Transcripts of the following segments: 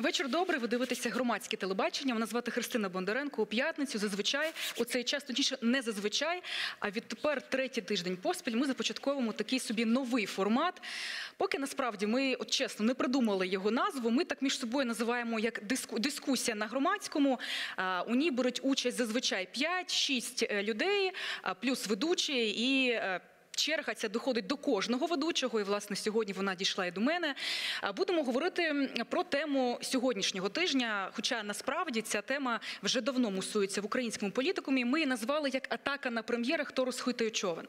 Вечір добрий. Ви дивитеся громадське телебачення. Мене звати Христина Бондаренко. У п'ятницю зазвичай у цей час, точніше, не зазвичай. А відтепер третій тиждень поспіль ми започатковуємо такий собі новий формат. Поки насправді ми, от чесно, не придумали його назву. Ми так між собою називаємо як диску, дискусія на громадському. У ній беруть участь зазвичай 5-6 людей, а, плюс ведучі і. Черга ця доходить до кожного ведучого, і власне сьогодні вона дійшла і до мене. Будемо говорити про тему сьогоднішнього тижня. Хоча насправді ця тема вже давно мусується в українському політикумі. Ми її назвали як атака на прем'єра, хто розхитує човен.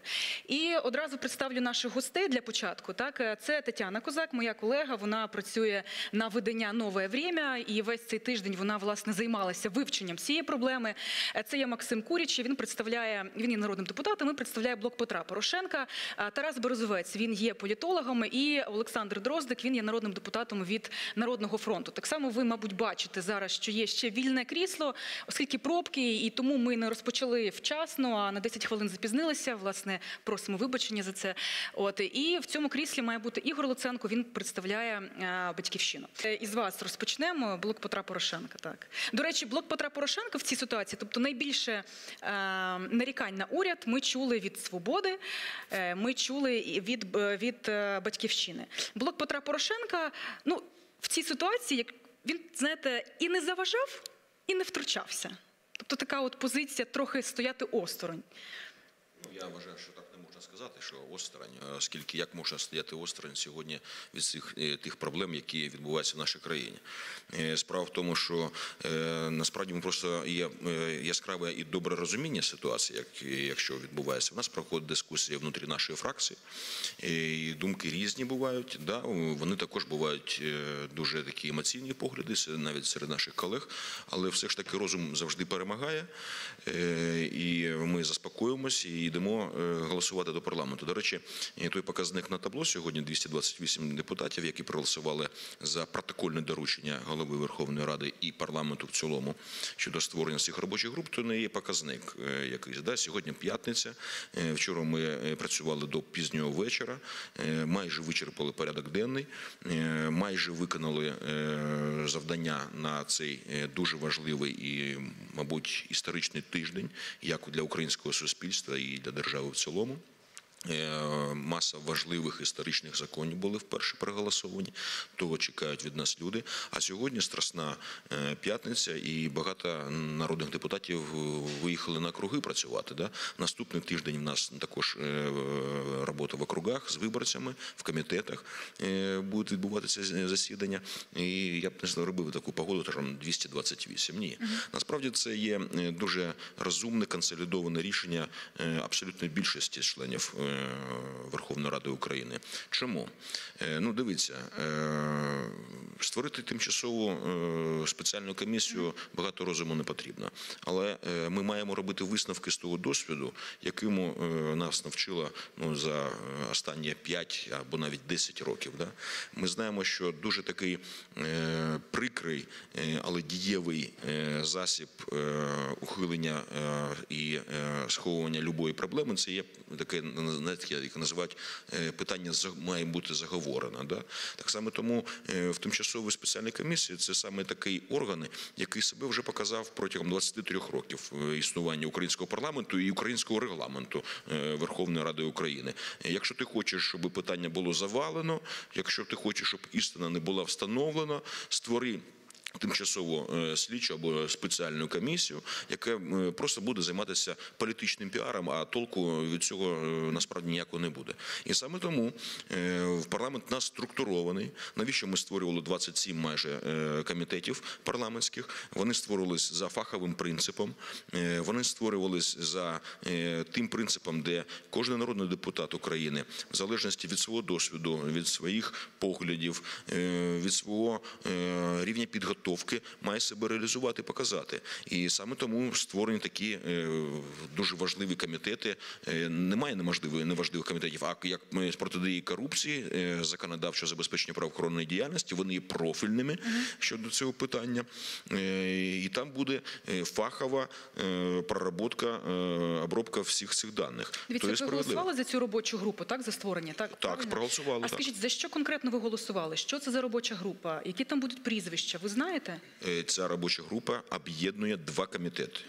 І одразу представлю наших гостей для початку. Так, це Тетяна Козак, моя колега. Вона працює на видання Нове Время, і весь цей тиждень вона власне займалася вивченням цієї проблеми. Це є Максим Куріч. Він представляє він є народним депутатом. Він представляє блок Петра Порошенка. А Тарас Березовець він є політологом. І Олександр Дроздик він є народним депутатом від Народного фронту. Так само ви, мабуть, бачите зараз, що є ще вільне крісло, оскільки пробки, і тому ми не розпочали вчасно, а на 10 хвилин запізнилися. Власне, просимо вибачення за це. От і в цьому кріслі має бути Ігор Луценко. Він представляє е, батьківщину. Е, Із вас розпочнемо. Блок Петра Порошенка. Так до речі, блок Петра Порошенка в цій ситуації, тобто найбільше е, нарікань на уряд, ми чули від свободи. Е, Ми чули від, е, від е, батьківщини. Блок Петра Порошенка. Ну в цій ситуації, він знаєте, і не заважав, і не втручався. Тобто така от позиція трохи стояти осторонь. Ну, я вважаю, що так можна сказати, що осторонь, е, оскільки як можна стояти осторонь сьогодні від цих е, тих проблем, які відбуваються в нашій країні. Е, Справа в тому, що насправді ми просто є яскраве і добре розуміння ситуації, як якщо відбувається. У нас проходить дискусія внутрі нашої фракції, і думки різні бувають. Да, вони також бувають дуже такі емоційні погляди, навіть серед наших колег, але все ж таки розум завжди перемагає, і ми заспокоїмося і йдемо е, голосувати до парламенту. До речі, той показник на табло сьогодні 228 депутатів, які проголосували за протокольне доручення голови Верховної Ради і парламенту в цілому щодо створення цих робочих груп, то не є показник е, якийсь. Да? Сьогодні п'ятниця. Е, Вчора ми е, працювали до пізнього вечора, майже вичерпали порядок денний, майже виконали завдання на цей дуже важливий і, мабуть, історичний тиждень, як для українського суспільства і для держави в цілому. Е, Маса важливих історичних законів були вперше проголосовані. Того чекають від нас люди. А сьогодні страсна е, п'ятниця, і багато народних депутатів виїхали на округи працювати. Да? Наступний тиждень в нас також е, робота в округах з виборцями, в комітетах будуть відбуватися засідання. І я б не зробив таку погоду, там 228. Ні, насправді це є дуже розумне консолідоване рішення абсолютної більшості членів Верховної Ради України. Чому? Е, Ну, дивіться, е, створити тимчасову е, спеціальну комісію багато розуму не потрібно. Але ми маємо робити висновки з того досвіду, якому е, нас навчила ну, за останні 5 або навіть 10 років. Да? Ми знаємо, що дуже такий прикрий, але дієвий засіб ухилення і сховування любої проблеми це є таке, знаєте, яке називають е, питання має бути заговорено. Да? Так само тому е, в тимчасовій спеціальній комісії це саме такий орган, який себе вже показав протягом 23 років е, існування українського парламенту і українського регламенту Верховної Ради України. Якщо ти хочеш, щоб питання було завалено, якщо ти хочеш, щоб істина не була встановлена, створи. Тимчасову е, слідчу або спеціальну комісію, яка е, просто буде займатися політичним піаром, а толку від цього е, насправді ніякого не буде. І саме тому в парламент нас структурований. Навіщо ми створювали 27 майже комітетів парламентських? Вони створювалися за фаховим принципом. Вони створювалися за тим принципом, де кожен народний депутат України, в залежності від свого досвіду, від своїх поглядів, від свого рівня підготовки підготовки має себе реалізувати, показати. І саме тому створені такі е, дуже важливі комітети. Е, Немає неможливих неважливих комітетів. А як ми з протидії корупції, е, законодавчого забезпечення правоохоронної діяльності, вони є профільними щодо цього питання. І там буде фахова проработка, обробка всіх цих даних. Дивіться, ви голосували за цю робочу групу, так за створення? Так, правильно? проголосували, А скажіть, за що конкретно ви голосували? Що це за робоча група? Які там будуть прізвища? Ви знаєте? Е, Ця робоча група об'єднує два комітети.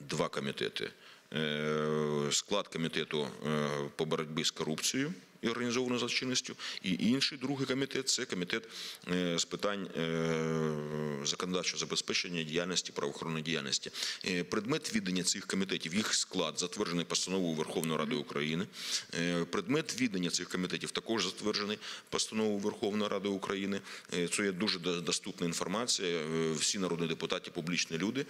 Два комітети. Е, Склад комітету е, по боротьбі з корупцією і організованою злочинністю, і інший другий комітет це комітет е, з питань е, законодавчого забезпечення діяльності правоохоронної діяльності. Е, Предмет віддання цих комітетів, їх склад затверджений постановою Верховної Ради України. Предмет віддання цих комітетів також затверджений постановою Верховної Ради України. Це є дуже до- доступна інформація. Всі народні депутати, публічні люди,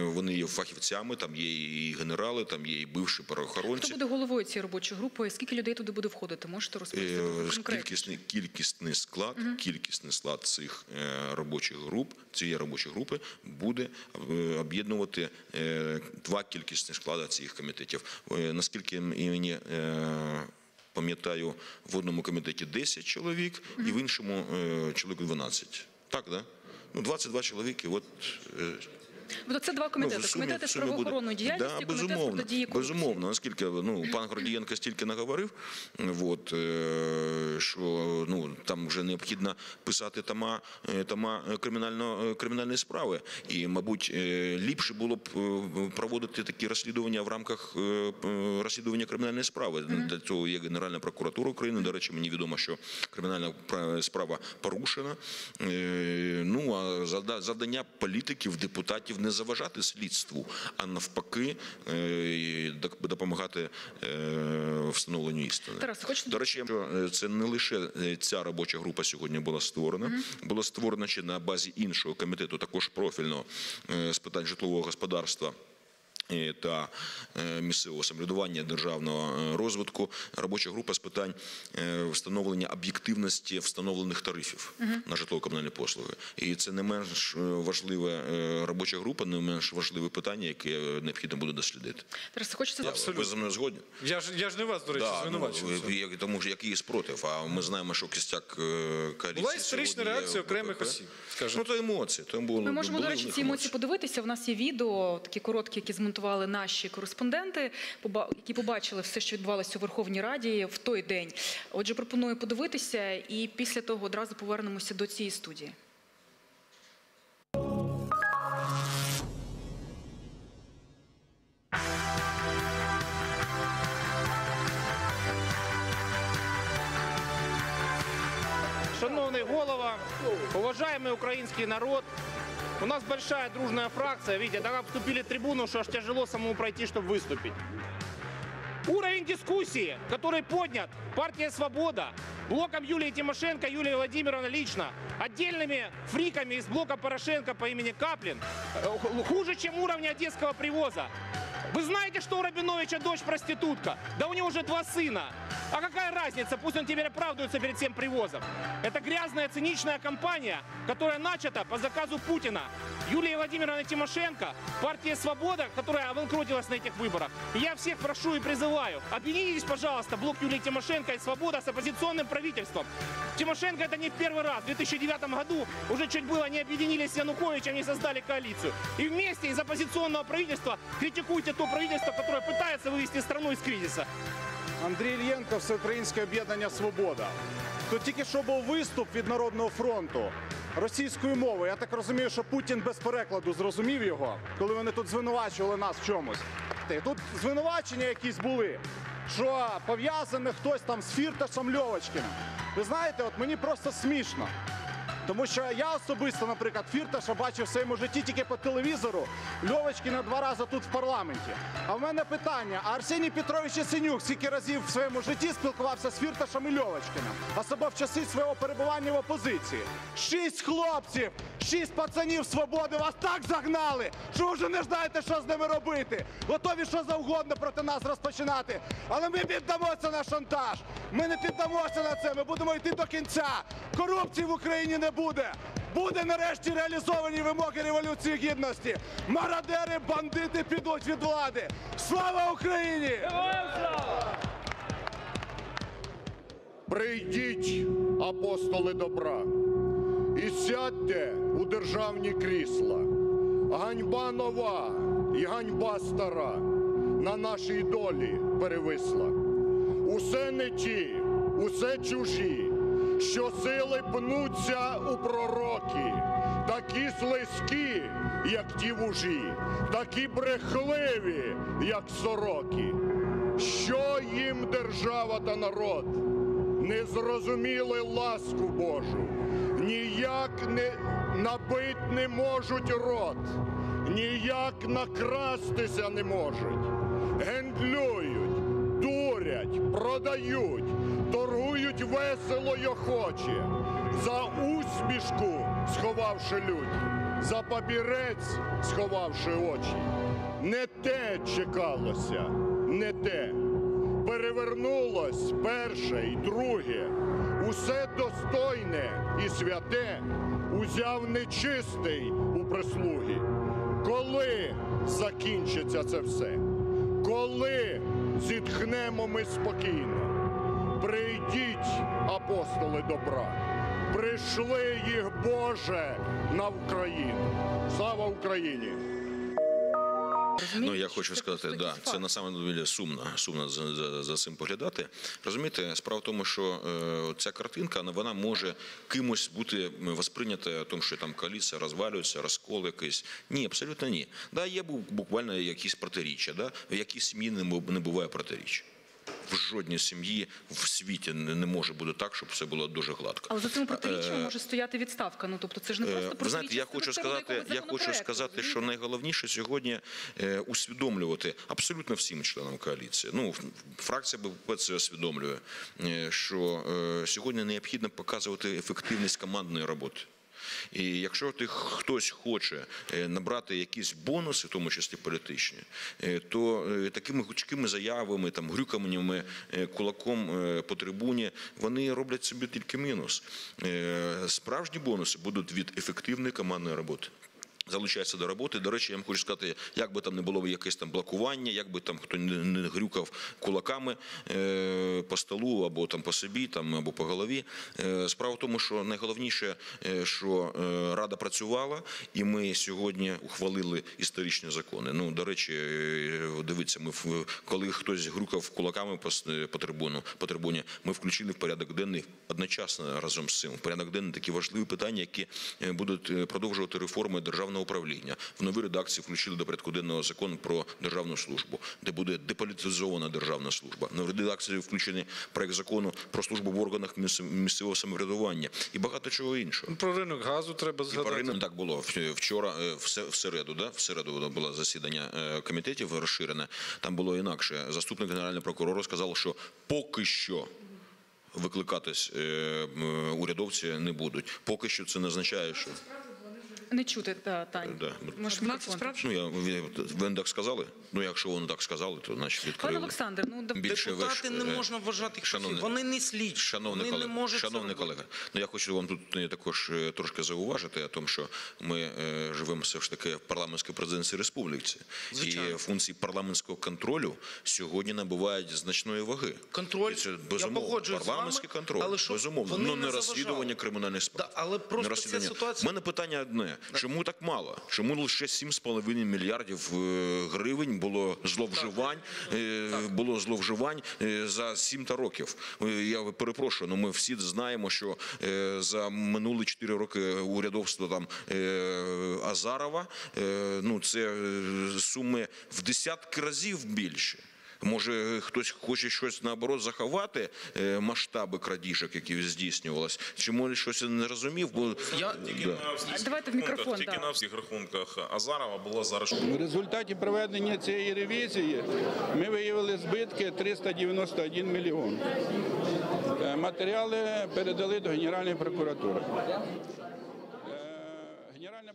вони є фахівцями. Там є і генерали, там є і бивші Хто правоохоронці. буде головою цієї робочої групи? Скільки людей туди буде входити? Можете розповісти Е, конкретно? Кількісний, кількісний склад, кількісний склад цих е, робочих груп, цієї робочої групи буде е, об'єднувати два кількісні склади цих комітетів. Наскільки мені пам'ятаю, в одному комітеті 10 чоловік, і в іншому чоловік 12. Так, да? Ну, 22 чоловіки, от е, Тобто це два комітети. Ну, в сумі- комітет з правоохоронної діяльності, да, комітет безумовно, протидії корупції. безумовно. Наскільки ну пан Гордієнко стільки наговорив, от, е, що ну там вже необхідно писати тома, е, тома кримінально е, кримінальної справи. І, мабуть, ліпше було б проводити такі розслідування в рамках розслідування кримінальної справи. Для цього є Генеральна прокуратура України. До речі, мені відомо, що кримінальна справа порушена. Ну а завдання політиків, депутатів не заважати слідству, а навпаки е, допомагати е, встановленню істини. Тарас, хочете До речі, е, це не лише ця робоча група сьогодні була створена, була створена ще на базі іншого комітету, також профільного з питань житлового господарства. Е, Та е, місцевого самоврядування державного е, розвитку робоча група з питань встановлення об'єктивності встановлених тарифів на житлово-комунальні послуги, і це не менш важлива робоча група, не менш важливе питання, яке необхідно буде дослідити. Тарас, хочете Абсолютно. Ви зі мною згодні? Я ж я ж не вас, до речі, Да, звинувачую. ну, як- тому ж який спротив. А ми знаємо, що кістяк коаліції Була історична реакція окремих осіб, скажімо. Ну то емоції. То було, Ми можемо, до речі, ці емоції подивитися. У нас є відео, такі короткі, які змонтували наші кореспонденти, які побачили все, що відбувалося у Верховній Раді в той день. Отже, пропоную подивитися, і після того одразу повернемося до цієї студії. Шановний голова, уважаемый украинский народ, у нас большая дружная фракция. Видите, так обступили трибуну, что аж тяжело самому пройти, чтобы выступить. Уровень дискуссии, который поднят партия «Свобода», блоком Юлии Тимошенко, Юлии Владимировны лично, отдельными фриками из блока Порошенко по имени Каплин, э, хуже, чем уровень одесского привоза. Вы знаете, что у Рабиновича дочь проститутка? Да у него уже два сына. А какая разница? Пусть он теперь оправдывается перед всем привозом. Это грязная, циничная кампания, которая начата по заказу Путина. Юлия Владимировна Тимошенко, партия «Свобода», которая обанкротилась на этих выборах. И я всех прошу и призываю, объединитесь, пожалуйста, блок Юлии Тимошенко и «Свобода» с оппозиционным правительством. Тимошенко это не в первый раз. В 2009 году уже чуть было не объединились с Януковичем, не создали коалицию. И вместе из оппозиционного правительства критикуйте то правительство, которое пытается вывести страну из кризиса. Андрій Ільєнко, Всеукраїнське об'єднання Свобода. Тут тільки що був виступ від Народного фронту російською мовою. Я так розумію, що Путін без перекладу зрозумів його, коли вони тут звинувачували нас в чомусь. Тут звинувачення якісь були, що пов'язаний хтось там з Фірташем Льовочкіним. Ви знаєте, от мені просто смішно. Тому що я особисто, наприклад, Фірташа бачив в своєму житті тільки по телевізору, Льовочкіна два рази тут в парламенті. А в мене питання: а Арсеній Петрович Ясенюк скільки разів в своєму житті спілкувався з Фірташем і Льовочкіним, особливо в часи свого перебування в опозиції? Шість хлопців, шість пацанів свободи вас так загнали, що ви вже не знаєте, що з ними робити. Готові що завгодно проти нас розпочинати. Але ми піддамося на шантаж. Ми не піддамося на це. Ми будемо йти до кінця. Корупції в Україні не буде. Буде нарешті реалізовані вимоги революції гідності. Мародери, бандити підуть від влади. Слава Україні! Прийдіть, апостоли добра, і сядьте у державні крісла. Ганьба нова і ганьба стара на нашій долі перевисла. Усе не ті, усе чужі, що сили пнуться у пророки, такі слизькі, як ті вужі, такі брехливі, як сороки. Що їм держава та народ? не зрозуміли ласку Божу, ніяк не набить не можуть рот, ніяк накрастися не можуть, гендлюють, дурять, продають, торгують весело й охоче, за усмішку сховавши лють, за папірець сховавши очі. Не те чекалося, не те. Перевернулось перше і друге, усе достойне і святе узяв нечистий у прислуги. Коли закінчиться це все? Коли зітхнемо ми спокійно? Прийдіть, апостоли добра, прийшли їх Боже на Україну. Слава Україні! Ну я хочу сказати, да, це на саме деле сумно, сумно за, за, за цим поглядати. Розумієте, справа в тому, що е, ця картинка ну, вона може кимось бути восприйнята, тому що там коаліція розвалюється, розкол якийсь. Ні, абсолютно ні. Да, є буквально якісь протиріччя, да? в якій сім'ї не буває протиріч. В жодній сім'ї в світі не може бути так, щоб все було дуже гладко. Але за цим протиріччям може стояти відставка. Ну тобто це ж не просто Е, Ви знаєте, я хочу сказати, я хочу сказати, що найголовніше сьогодні е, усвідомлювати абсолютно всім членам коаліції. Ну фракція БПП це усвідомлює, е, що е, сьогодні необхідно показувати ефективність командної роботи. І якщо ти хтось хоче е, набрати якісь бонуси, в тому числі політичні, е, то е, такими гучкими заявами, там грюканнями, кулаком по трибуні, вони роблять собі тільки мінус. Справжні бонуси будуть від ефективної командної роботи. Залучається до роботи. До речі, я вам хочу сказати, як би там не було якесь там блокування, як би там хто не, грюкав кулаками е, по столу або там по собі, там або по голові. Е, справа в тому, що найголовніше, е, що рада працювала, і ми сьогодні ухвалили історичні закони. Ну до речі, дивіться, ми коли хтось грюкав кулаками по, трибуну, по трибуні, ми включили в порядок денний одночасно разом з цим в порядок денний такі важливі питання, які будуть продовжувати реформи державного управління. В новій редакції включили до порядку денного закон про державну службу, де буде деполітизована державна служба. В новій редакції включений проект закону про службу в органах місцевого самоврядування і багато чого іншого. Про ринок газу треба І по згадати. так було вчора, е, в середу, да? в середу було засідання е, комітетів розширене. Там було інакше. Заступник генерального прокурора сказав, що поки що. Викликатись е, урядовці не будуть. Поки що це не означає, що не чути та Тань. Да. Може, Вона мікрофон. ну я ви, так сказали. Ну якщо вони так сказали, то значить Пане. Олександр, ну да- Більше ви депутати ж, не е, можна вважати їх шановний- шановні. Вони не слідчі. Шановний вони колега, не можуть шановний робити. колега, ну я хочу вам тут е, також е, трошки зауважити, о тому, що ми е, живемо все ж таки в парламентській президенції республіці, і Звичайно. функції парламентського контролю сьогодні набувають значної ваги. Контроль, і це я безумовно погоджуюсь з парламентський вами, контроль, але щоб безумовно, вони ну не не заважали. розслідування кримінальних справ. Да, але просто не ця розслідування. ситуація- У мене питання одне: чому так мало? Чому лише 7,5 мільярдів е, гривень було зловживань? е, Було зловживань е, за 7 та років. Я перепрошую, ну ми всі знаємо, що за минулі 4 роки урядовства там Азарова, ну це суми в десятки разів більше. Може, хтось хоче щось наоборот заховати е, масштаби крадіжок, які здійснювалися? Чи може щось не розумів? Бо Я- Тільки Да. на Давайте в мікрофон, Тільки да. на всіх рахунках Азарова було зараз В результаті проведення цієї ревізії ми виявили збитки 391 мільйон. Е, Матеріали передали до Генеральної прокуратури. Е, Генеральна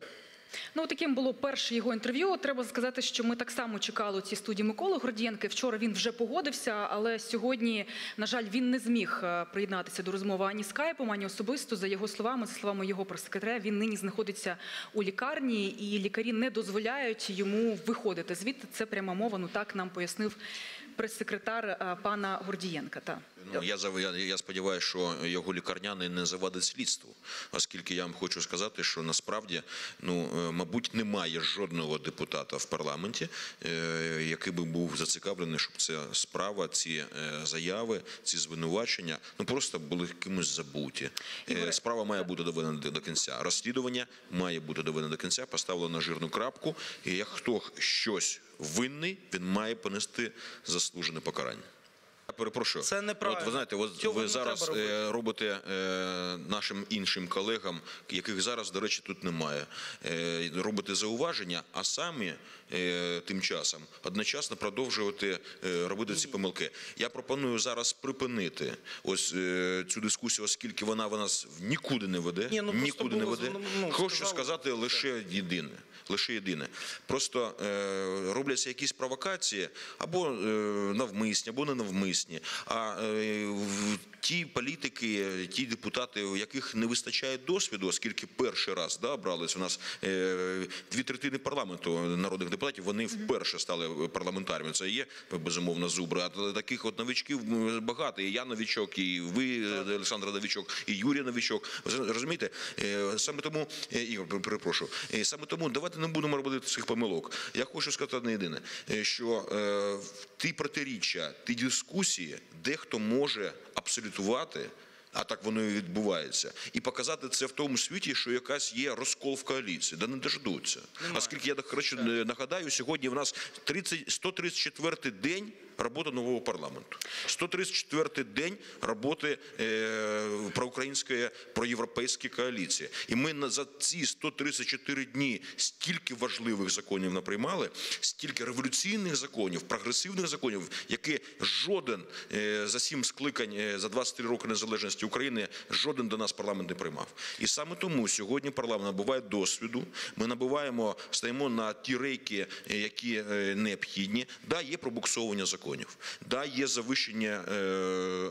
Ну, таким було перше його інтерв'ю. Треба сказати, що ми так само чекали у цій студії Миколи Гордієнки. Вчора він вже погодився, але сьогодні, на жаль, він не зміг е, приєднатися до розмови ані скайпом, ані особисто. За його словами, за словами його прес-секретаря, він нині знаходиться у лікарні, і лікарі не дозволяють йому виходити. Звідти це пряма мова. Ну так нам пояснив прес-секретар е, пана Гордієнка. Та. Ну, я, я, я сподіваюся, що його лікарняний не завадить слідству, оскільки я вам хочу сказати, що насправді, ну, е, мабуть, немає жодного депутата в парламенті, е, який би був зацікавлений, щоб ця справа, ці е, заяви, ці звинувачення, ну просто були кимось забуті. Е, Справа має бути доведена до до кінця. Розслідування має бути доведено до кінця, поставлено на жирну крапку. І як хто щось винний, він має понести заслужене покарання. Перепрошую. Це неправильно. От ви знаєте, от Цього ви не зараз треба робити. е, робите е, нашим іншим колегам, яких зараз, до речі, тут немає, е, робите зауваження, а самі е, тим часом одночасно продовжувати е, робити ці помилки. Я пропоную зараз припинити ось е, цю дискусію, оскільки вона в нас нікуди не веде. Ні, ну, нікуди не веде. ну, Хочу сказали. сказати лише єдине. Лише єдине. Просто е, робляться якісь провокації або е, навмисні, або не навмисні. А е, ті політики, ті депутати, у яких не вистачає досвіду, оскільки перший раз да, брались у нас е, дві третини парламенту народних депутатів, вони вперше стали парламентарями. Це є безумовно зубри. А таких от новичків багато. І я новичок, і ви, Олександр Новичок, і Юрій Новичок. Ви розумієте? Е, Саме тому, е, Ігор, пер- перепрошую, Е, саме тому давайте не будемо робити цих помилок. Я хочу сказати одне єдине, е, що е, ті протиріччя, ті дискусії, дехто може абсолютувати. А так воно і відбувається, і показати це в тому світі, що якась є розкол в коаліції, де не дождуться. Оскільки я так коротше, е, нагадаю, сьогодні в нас 30, 134 день роботи нового парламенту, 134 день роботи е, проукраїнської проєвропейської коаліції. І ми за ці 134 дні стільки важливих законів наприймали, стільки революційних законів, прогресивних законів, які жоден е, за сім скликань е, за 23 роки незалежності України жоден до нас парламент не приймав. І саме тому сьогодні парламент набуває досвіду. Ми набуваємо, стаємо на ті рейки, які необхідні. Да, є пробуксовування законів, да, є завищення е,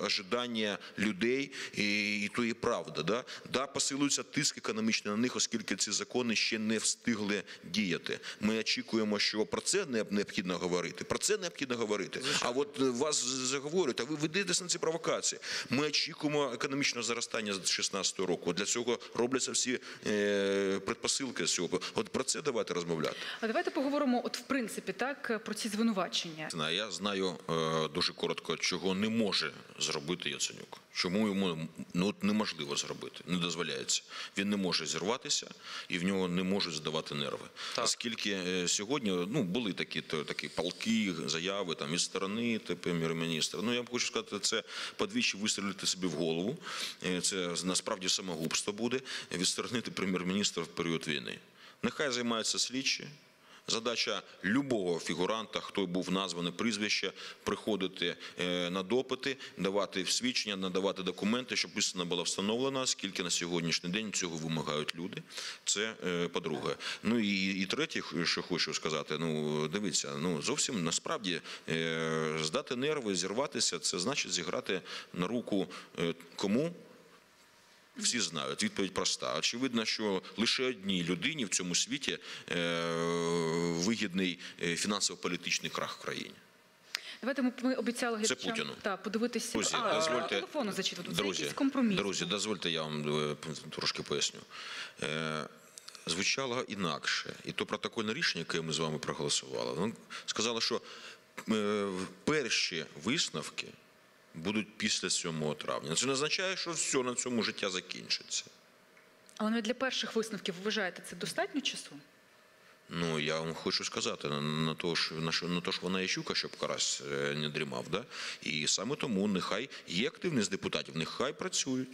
ожидання людей, і, і то є правда. Да? Да, посилюється тиск економічний на них, оскільки ці закони ще не встигли діяти. Ми очікуємо, що про це не- необхідно говорити. Про це необхідно говорити. А от вас заговорюють, а ви ведетесь на ці провокації. Ми очікуємо економічного зростання з 2016 року. Для цього робляться всі е, предпосилки з цього. От про це давайте розмовляти. А давайте поговоримо, от в принципі, так про ці звинувачення. Я знаю е, дуже коротко, чого не може зробити Яценюк. Чому йому ну, от неможливо зробити, не дозволяється. Він не може зірватися і в нього не можуть здавати нерви. Оскільки е, сьогодні ну, були такі, то, такі палки, заяви там, від сторони прем'єр-міністра. Ну, я вам хочу сказати, це подвічі вистрілити собі в голову. Е, Це насправді самогубство буде від сторони прем'єр-міністра в період війни. Нехай займаються слідчі. Задача любого фігуранта, хто був названий прізвище, приходити е, на допити, давати свідчення, надавати документи, щоб істина була встановлена, скільки на сьогоднішній день цього вимагають люди. Це е, по-друге. Ну і, і третє, що хочу сказати, ну дивіться, ну зовсім насправді е, здати нерви, зірватися, це значить зіграти на руку кому. Всі знають, відповідь проста. Очевидно, що лише одній людині в цьому світі е, вигідний е, фінансово-політичний крах в країні. Давайте ми, ми обіцяли Путіну. та, подивитися. Друзі, а, дозвольте, телефону зачитувати. Це друзі, якийсь компроміс. Друзі, дозвольте, я вам е, трошки поясню. Звучало інакше. І то протокольне рішення, яке ми з вами проголосували, воно сказало, що перші висновки будуть після 7 травня. Це не означає, що все на цьому життя закінчиться. Але навіть для перших висновків ви вважаєте, це достатньо часу? Ну, я вам хочу сказати на, на то, що на, що- на то, що вона є щука, щоб карась е, не дрімав. Да? І саме тому нехай є активність депутатів, нехай працюють.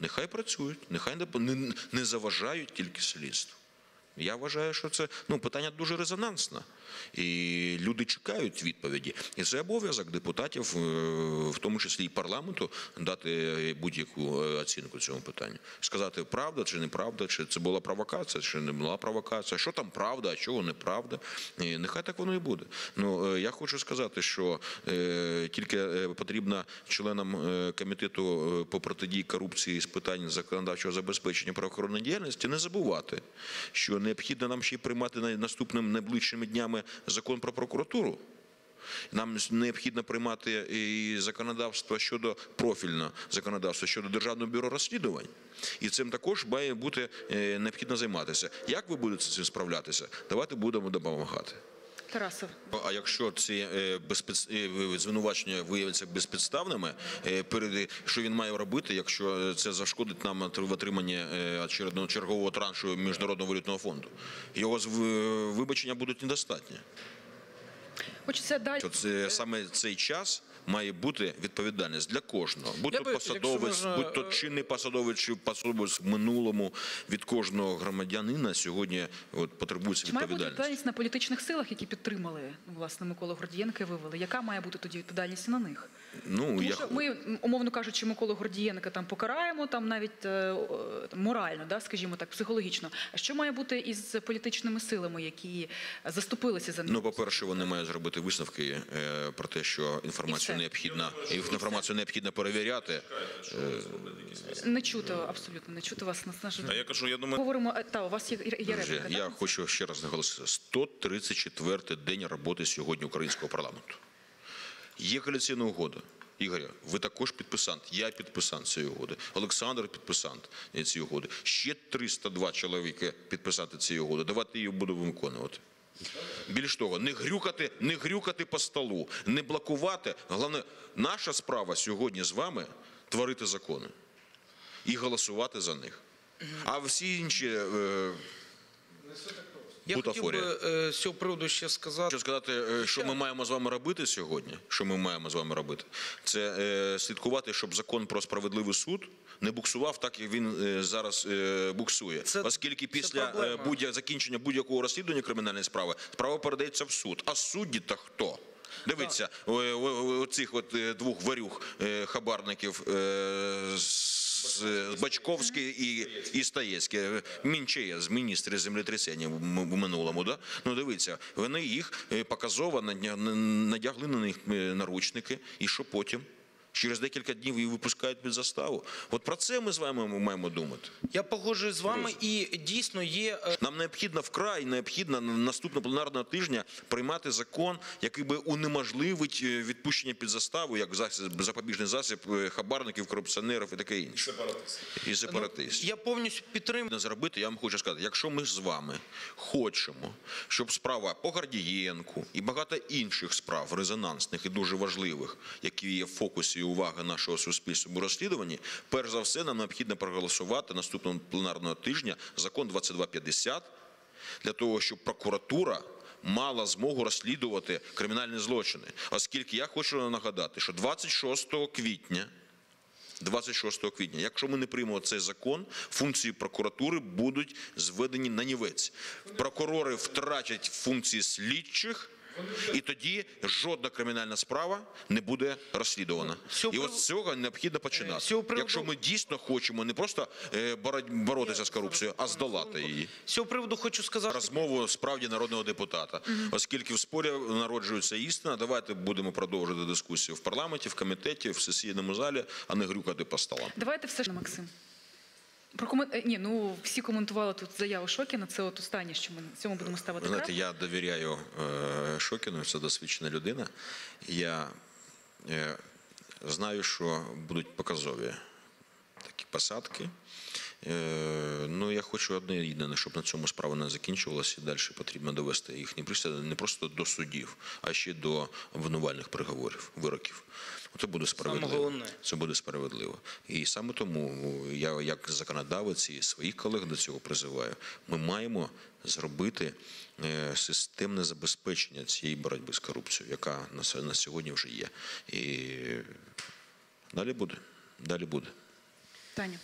Нехай працюють, нехай не, не, не заважають тільки слідству. Я вважаю, що це ну питання дуже резонансне, і люди чекають відповіді. І це обов'язок депутатів, е, в тому числі і парламенту, дати будь-яку е, оцінку цьому питанню. Сказати, правда чи неправда, чи це була провокація, чи не була провокація, що там правда, а чого неправда. І нехай так воно і буде. Ну е, я хочу сказати, що е, тільки потрібно членам комітету по протидії корупції з питань законодавчого забезпечення правоохоронної діяльності не забувати, що необхідно нам ще й приймати на- наступними найближчими днями закон про прокуратуру. Нам необхідно приймати і законодавство щодо профільного законодавства щодо державного бюро розслідувань, і цим також має бути е, необхідно займатися. Як ви будете з цим справлятися? Давайте будемо допомагати. Тарасов. А якщо ці е, безпідс- е, звинувачення виявляться безпідставними, е, перед що він має робити, якщо це зашкодить нам в отриманні чергового траншу міжнародного валютного фонду? Його вибачення будуть недостатні. Хочеться далі. Це саме цей час має бути відповідальність для кожного, будь Я то би, посадовець, можна, будь то е, чинний посадовець чи посадовець в минулому від кожного громадянина сьогодні от потребується Чи має бути відповідальність. відповідальність на політичних силах, які підтримали власне Миколу Гордієнка і вивели? Яка має бути тоді відповідальність на них? Ну Тому я що ми, умовно кажучи, Миколу Гордієнка там покараємо, там навіть е, там, морально, да, скажімо так, психологічно. А що має бути із політичними силами, які заступилися за них? Ну, по-перше, вони мають зробити висновки е, про те, що І інформацію все. необхідно і інформацію необхідно перевіряти. Не чути абсолютно, не чути вас на наш А я кажу, я думаю, говоримо. е, Та у вас є, є Друзі, репліка. я так? хочу ще раз наголосити: 134 день роботи сьогодні українського парламенту. Є коаліційна угода. Ігоря, ви також підписант. Я підписант цієї угоди. Олександр підписант цієї угоди. Ще 302 чоловіки підписанти цієї угоди. Давайте її будемо виконувати. Більш того, не грюкати, не грюкати по столу, не блокувати. Головне, наша справа сьогодні з вами творити закони і голосувати за них. А всі інші е, Я хотів би е, з цього приводу ще сказати. Хочу сказати, е, що ми маємо з вами робити сьогодні. Що ми маємо з вами робити? Це е, слідкувати, щоб закон про справедливий суд не буксував так, як він е, зараз е, буксує. Це- Оскільки після будь закінчення будь-якого розслідування кримінальної справи справа передається в суд. А судді та хто? Дивіться, оцих от двох варюг е, хабарників з з Бачковський і, і Стаєцький, е, Мінчеєз, міністри землетрясення в минулому. Да? Ну дивіться, вони їх е, показово надя- надягли на них е, наручники, і що потім? Через декілька днів їх випускають під заставу. От про це ми з вами маємо думати. Я погоджуюсь з вами, і дійсно є е, Нам необхідно вкрай необхідно на наступного пленарного тижня приймати закон, який би унеможливить е, відпущення під заставу, як засіб, запобіжний засіб е, хабарників, корупціонерів і таке інше. І сепаратистів. я повністю підтримую. Зробити, я вам хочу сказати, якщо ми з вами хочемо, щоб справа по Гордієнку і багато інших справ резонансних і дуже важливих, які є в фокусі уваги нашого суспільства у розслідуванні, перш за все нам необхідно проголосувати наступного пленарного тижня закон 2250 для того, щоб прокуратура. Мала змогу розслідувати кримінальні злочини, оскільки я хочу нагадати, що 26 квітня 26 квітня. Якщо ми не приймемо цей закон, функції прокуратури будуть зведені на нівець. Прокурори втратять функції слідчих. І тоді жодна кримінальна справа не буде розслідувана. І от з цього необхідно починати. приводу- Якщо ми дійсно хочемо не просто е, боротися з корупцією, а здолати її. З цього приводу хочу сказати. Розмову справді народного депутата, оскільки в спорі народжується істина. Давайте будемо продовжувати дискусію в парламенті, в комітеті, в сесійному залі, а не грюкати по столам. Давайте все ж Максим. Прокомен... е, Ні, ну всі коментували тут заяву Шокіна. Це от останнє, що ми на цьому будемо ставити. Знаєте, я довіряю е, Шокіну, це досвідчена людина. Я е, знаю, що будуть показові такі посадки. Е, ну, я хочу одне єдине, щоб на цьому справа не закінчувалася і далі потрібно довести їх не просто, не просто до судів, а ще до обвинувальних приговорів, вироків. Це буде справедливо. головне. Це буде справедливо. І саме тому я, як законодавець і своїх колег до цього призиваю, ми маємо зробити е, системне забезпечення цієї боротьби з корупцією, яка на сьогодні вже є. І далі буде. Далі буде. Таня.